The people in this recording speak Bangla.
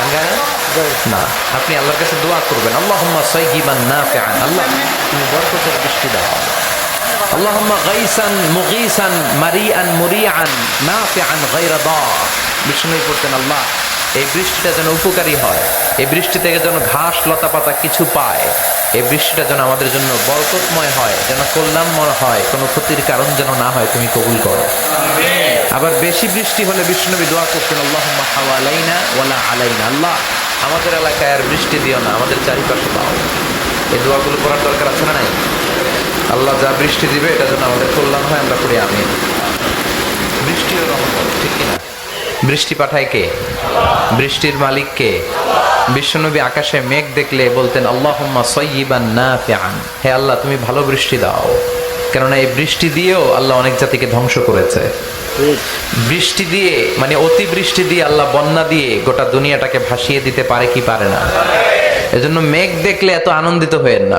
না না? না আপনি আল্লাহর কাছে দোয়া করবেন। আল্লাহুম্মা না আল্লাহ তুমি বরকতের বৃষ্টি দাও। করতেন আল্লাহ, এই বৃষ্টিটা যেন উপকারী হয়। এই বৃষ্টি থেকে যেন ঘাস লতা পাতা কিছু পায়। এই বৃষ্টিটা যেন আমাদের জন্য বরকতময় হয়, যেন কল্যাণময় হয়, কোনো ক্ষতির কারণ যেন না হয়, তুমি কবুল করো। আবার বেশি বৃষ্টি হলে বিষ্ণুনবী দোয়া করতেন আল্লাহ হাওয়ালাইনা ওয়ালা আলাইনা আল্লাহ। আমাদের এলাকায় আর বৃষ্টি দিও না, আমাদের চারিপাশে দাও এই দোয়াগুলো করার দরকার আছে না নাই? আল্লাহ যা বৃষ্টি দিবে, এটা যেন আমাদের কল্যাণ হয়, আমরা করি আমি বৃষ্টি ও রহমত, ঠিক কিনা? বৃষ্টি পাঠায় কে? বৃষ্টির মালিক কে? বিশ্বনবী আকাশে মেঘ দেখলে বলতেন, আল্লাহম্মা সৈবান না ফেয়ান হে আল্লাহ, তুমি ভালো বৃষ্টি দাও। কেননা এই বৃষ্টি দিয়েও আল্লাহ অনেক জাতিকে ধ্বংস করেছে। বৃষ্টি দিয়ে মানে অতি বৃষ্টি দিয়ে আল্লাহ বন্যা দিয়ে গোটা দুনিয়াটাকে ভাসিয়ে দিতে পারে কি পারে না? এজন্য মেঘ দেখলে এত আনন্দিত হয়ে না।